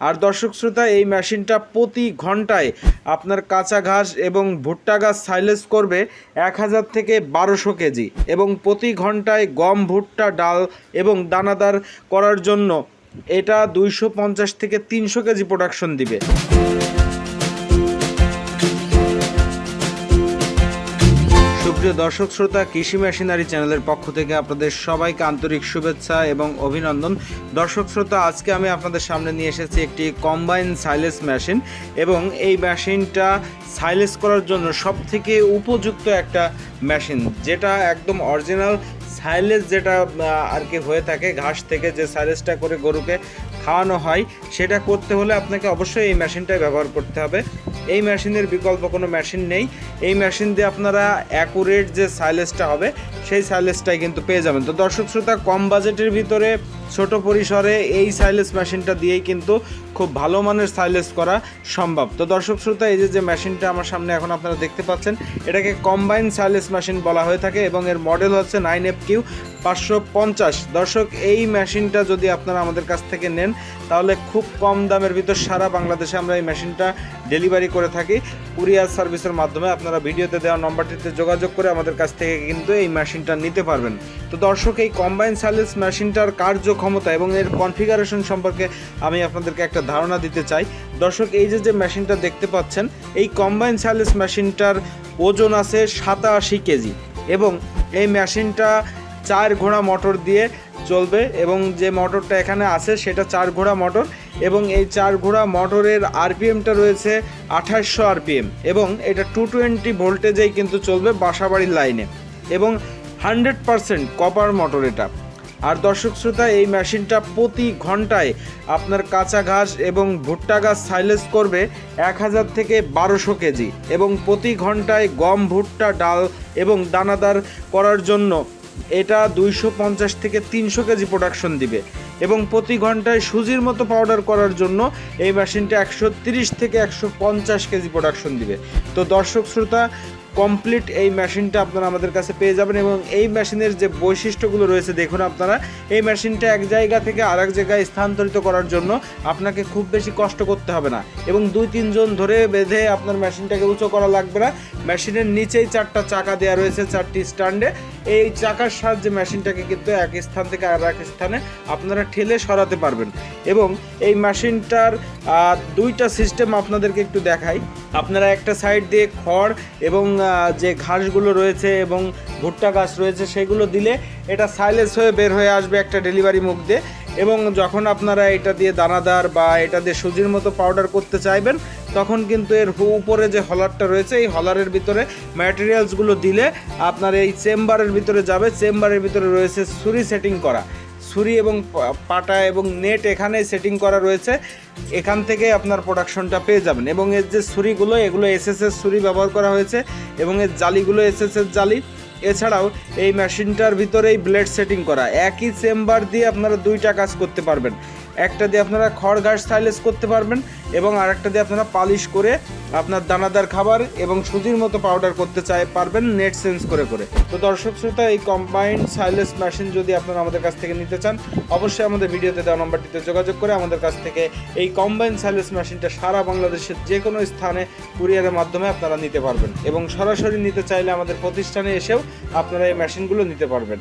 আর দর্শক শ্রোতা, এই মেশিনটা প্রতি ঘন্টায় আপনার কাঁচা ঘাস এবং ভুট্টা গাছ সাইলেজ করবে এক হাজার থেকে বারোশো কেজি এবং প্রতি ঘন্টায় গম, ভুট্টা, ডাল এবং দানাদার করার জন্য এটা দুইশো পঞ্চাশ থেকে তিনশো কেজি প্রোডাকশন দিবে। সুপ্রিয় দর্শক, শ্রোতা, কৃষি মেশিনারি চ্যানেলের পক্ষ থেকে আপনাদের সবাইকে আন্তরিক শুভেচ্ছা এবং অভিনন্দন। দর্শক, শ্রোতা, আজকে আমি আপনাদের সামনে নিয়ে এসেছি একটি কম্বাইন সাইলেস মেশিন এবং এই মেশিনটা সাইলেস করার জন্য সবথেকে উপযুক্ত একটা মেশিন যেটা একদম অরিজিনাল সাইলেজ যেটা আর কি হয়ে থাকে, ঘাস থেকে যে সাইলেজটা করে গরুকে খাওয়ানো হয়, সেটা করতে হলে আপনাকে অবশ্যই এই মেশিনটাই ব্যবহার করতে হবে। এই মেশিনের বিকল্প কোনো মেশিন নেই। এই মেশিন দিয়ে আপনারা অ্যাকুরেট যে সাইলেসটা হবে, সেই সাইলেসটাই কিন্তু পেয়ে যাবেন। তো দর্শক শ্রোতা, কম বাজেটের ভিতরে ছোট পরিসরে এই সাইলেস মেশিনটা দিয়েই কিন্তু খুব ভালো মানের সাইলেস করা সম্ভব। তো দর্শক শ্রোতা, এই যে যে মেশিনটা আমার সামনে এখন আপনারা দেখতে পাচ্ছেন, এটাকে কম্বাইন সাইলেস মেশিন বলা হয়ে থাকে এবং এর মডেল হচ্ছে নাইন এফ কিউ পাঁচশো পঞ্চাশ। দর্শক, এই মেশিনটা যদি আপনারা আমাদের কাছ থেকে নেন, তাহলে খুব কম দামের ভিতর সারা বাংলাদেশে আমরা এই মেশিনটা ডেলিভারি করে থাকি। কুরিয়ার সার্ভিসের মাধ্যমে আপনারা ভিডিওতে দেওয়া নম্বরটিতে যোগাযোগ করে আমাদের কাছ থেকে কিন্তু এই মেশিনটা নিতে পারবেন। তো দর্শক, এই কম্বাইন সাইলেন্স মেশিনটার কার্যক্ষমতা এবং এর কনফিগারেশন সম্পর্কে আমি আপনাদেরকে একটা ধারণা দিতে চাই। দর্শক, এই যে যে মেশিনটা দেখতে পাচ্ছেন, এই কম্বাইন সাইলেন্স মেশিনটার ওজন আছে সাতাশি কেজি এবং এই মেশিনটা চার ঘোড়া মোটর দিয়ে চলবে এবং যে মোটরটা এখানে আছে সেটা চার ঘোড়া মোটর। এবং এই চার ঘোড়া মোটরের আরপিএমটা রয়েছে আঠাশশো আরপিএম। এবং এটা টু টোয়েন্টি ভোল্টেজেই কিন্তু চলবে বাসাবাড়ির লাইনে এবং হান্ড্রেড পারসেন্ট কপার মোটর এটা। আর দর্শক শ্রোতা, এই মেশিনটা প্রতি ঘন্টায় আপনার কাঁচা ঘাস এবং ভুট্টা গাছ সাইলেজ করবে এক হাজার থেকে বারোশো কেজি। এবং প্রতি ঘন্টায় গম, ভুট্টা, ডাল এবং দানাদার করার জন্য এটা দুইশো পঞ্চাশ থেকে তিনশো কেজি প্রোডাকশন দিবে। এবং প্রতি ঘন্টায় সুজির মতো পাউডার করার জন্য এই মেশিনটা একশো থেকে একশো পঞ্চাশ কেজি প্রোডাকশন দিবে। তো দর্শক, শ্রোতা কমপ্লিট এই মেশিনটা আপনারা আমাদের কাছে পেয়ে যাবেন এবং এই মেশিনের যে বৈশিষ্ট্যগুলো রয়েছে, দেখুন আপনারা, এই মেশিনটা এক জায়গা থেকে আরেক জায়গায় স্থানান্তরিত করার জন্য আপনাকে খুব বেশি কষ্ট করতে হবে না এবং দুই, তিনজন ধরে বেঁধে আপনার মেশিনটাকে উঁচু করা লাগবে না। মেশিনের নিচেই চারটা চাকা দেওয়া রয়েছে চারটি স্ট্যান্ডে এই চাকার সাহায্যে মেশিনটাকে কিন্তু এক স্থান থেকে আর এক স্থানে আপনারা ঠেলে সরাতে পারবেন। এবং এই মেশিনটার দুইটা সিস্টেম আপনাদেরকে একটু দেখাই। আপনারা একটা সাইড দিয়ে খড় এবং যে ঘাসগুলো রয়েছে এবং ভুট্টা গাছ রয়েছে, সেগুলো দিলে এটা সাইলেন্স হয়ে বের হয়ে আসবে একটা ডেলিভারি মুখ দিয়ে। এবং যখন আপনারা এটা দিয়ে দানাদার বা এটা দিয়ে সুজির মতো পাউডার করতে চাইবেন, তখন কিন্তু এর উপরে যে হলারটা রয়েছে, এই হলারের ভিতরে ম্যাটেরিয়ালসগুলো দিলে আপনার এই চেম্বারের ভিতরে যাবে। চেম্বারের ভিতরে রয়েছে ছুরি সেটিং করা। ছুরি এবং পাটা এবং নেট এখানে সেটিং করা রয়েছে। এখান থেকে আপনার প্রোডাকশনটা পেয়ে যাবেন। এবং এর যে ছুরিগুলো, এগুলো এসএসএস ছুরি ব্যবহার করা হয়েছে এবং এর জালিগুলো এসএসএস জালি। এছাড়াও এই মেশিনটার ভিতরেই ব্লেড সেটিং করা। একই চেম্বার দিয়ে আপনারা দুইটা কাজ করতে পারবেন। একটা দিয়ে আপনারা খড় ঘাস সাইলেস করতে পারবেন এবং আরেকটা দিয়ে আপনারা পালিশ করে আপনার দানাদার খাবার এবং সুজির মতো পাউডার করতে চাই, পারবেন নেট সেন্স করে করে। তো দর্শক শ্রোতা, এই কম্বাইন্ড সাইলেস মেশিন যদি আপনারা আমাদের কাছ থেকে নিতে চান, অবশ্যই আমাদের ভিডিওতে দেওয়া নম্বরটিতে যোগাযোগ করে আমাদের কাছ থেকে এই কম্বাইন্ড সাইলেস মেশিনটা সারা বাংলাদেশের যে কোনো স্থানে কুরিয়ারের মাধ্যমে আপনারা নিতে পারবেন এবং সরাসরি নিতে চাইলে আমাদের প্রতিষ্ঠানে এসেও আপনারা এই মেশিনগুলো নিতে পারবেন।